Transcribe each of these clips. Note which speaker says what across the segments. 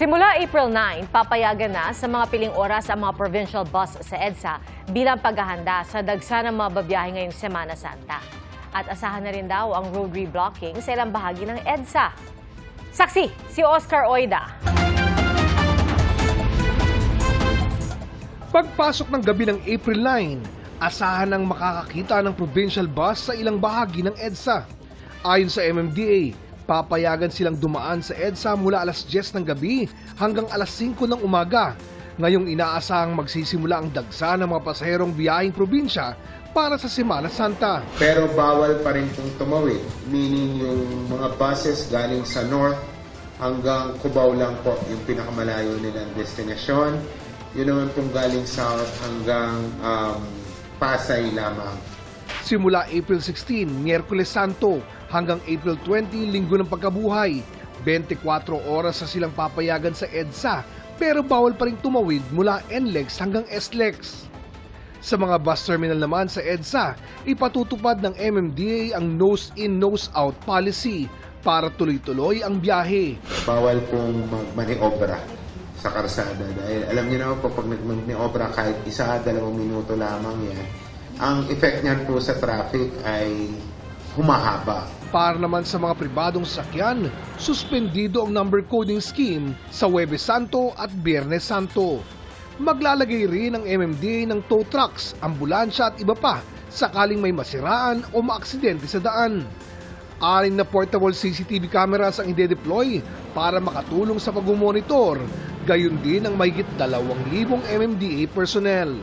Speaker 1: Simula April 9, papayagan na sa mga piling oras ang mga provincial bus sa EDSA bilang paghahanda sa dagsa ng mga babiyahe ngayong Semana Santa. At asahan na rin daw ang road reblocking sa ilang bahagi ng EDSA. Saksi, si Oscar Oida.
Speaker 2: Pagpasok ng gabi ng April 9, asahan ang makakakita ng provincial bus sa ilang bahagi ng EDSA. Ayon sa MMDA, papayagan silang dumaan sa EDSA mula alas 10 ng gabi hanggang alas 5 ng umaga. Ngayong inaasahang magsisimula ang dagsa ng mga pasaherong biyaheng probinsya para sa Semana Santa.
Speaker 3: Pero bawal pa rin pong tumawid. Meaning yung mga buses galing sa north hanggang Cubao lang po yung pinakamalayo nilang destinasyon. Yun naman pong galing south hanggang um, Pasay lamang.
Speaker 2: Simula April 16, Miyerkules Santo, hanggang April 20, Linggo ng Pagkabuhay. 24 oras sa silang papayagan sa EDSA, pero bawal pa rin tumawid mula NLEX hanggang SLEX. Sa mga bus terminal naman sa EDSA, ipatutupad ng MMDA ang nose-in, nose-out policy para tuloy-tuloy ang biyahe.
Speaker 3: Bawal pong magmaniobra sa karsada. Dahil alam niyo naman po, pag nagmaniobra kahit isa, dalawang minuto lamang yan, ang effect niyan po sa traffic ay humahaba.
Speaker 2: Para naman sa mga pribadong sasakyan, suspendido ang number coding scheme sa Huwebes Santo at Biyernes Santo. Maglalagay rin ang MMDA ng tow trucks, ambulansya at iba pa sakaling may masiraan o maaksidente sa daan. Aling na portable CCTV cameras ang ide-deploy para makatulong sa pag-monitor, gayon din ang mahigit 2,000 MMDA personnel.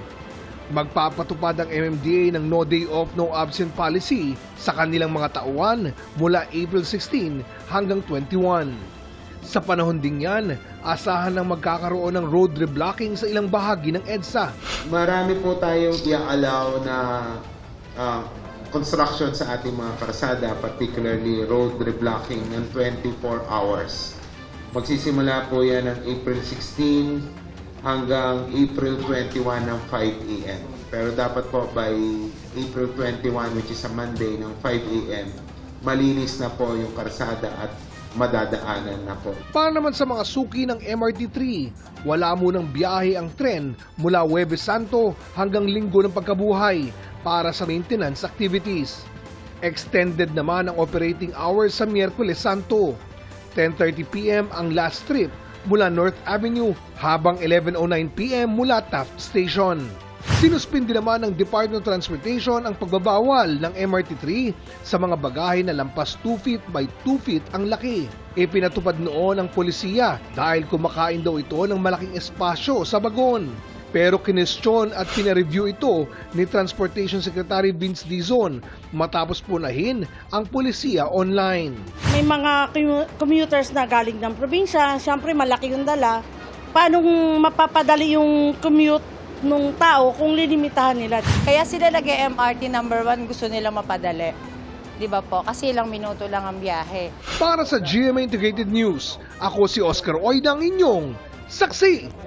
Speaker 2: Magpapatupad ang MMDA ng no day off, no absent policy sa kanilang mga tauhan mula April 16 hanggang 21. Sa panahon ding yan, asahan ng magkakaroon ng road reblocking sa ilang bahagi ng EDSA.
Speaker 3: Marami po tayong i-allow na ah, construction sa ating mga karsada, particularly road reblocking ng 24 hours. Magsisimula po yan ng April 16 hanggang April 21 ng 5 a.m. Pero dapat po by April 21, which is a Monday ng 5 a.m., malinis na po yung karsada at madadaanan na po.
Speaker 2: Para naman sa mga suki ng MRT3, wala munang biyahe ang tren mula Huwebes Santo hanggang Linggo ng Pagkabuhay para sa maintenance activities. Extended naman ang operating hours sa Miyerkules Santo. 10.30pm ang last trip mula North Avenue habang 11.09pm mula Taft Station. Sinuspindi naman ng Department of Transportation ang pagbabawal ng MRT3 sa mga bagahe na lampas 2 feet by 2 feet ang laki. Ipinatupad noon ang polisiya dahil kumakain daw ito ng malaking espasyo sa bagon. Pero kinestyon at pinareview ito ni Transportation Secretary Vince Dizon matapos punahin ang polisiya online.
Speaker 4: May mga commu- commuters na galing ng probinsya, siyempre malaki yung dala. Paano mapapadali yung commute nung tao kung lilimitahan nila?
Speaker 5: Kaya sila nag-MRT number one, gusto nila mapadali. Di ba po? Kasi ilang minuto lang ang biyahe.
Speaker 2: Para sa GMA Integrated News, ako si Oscar Oida ang inyong saksi.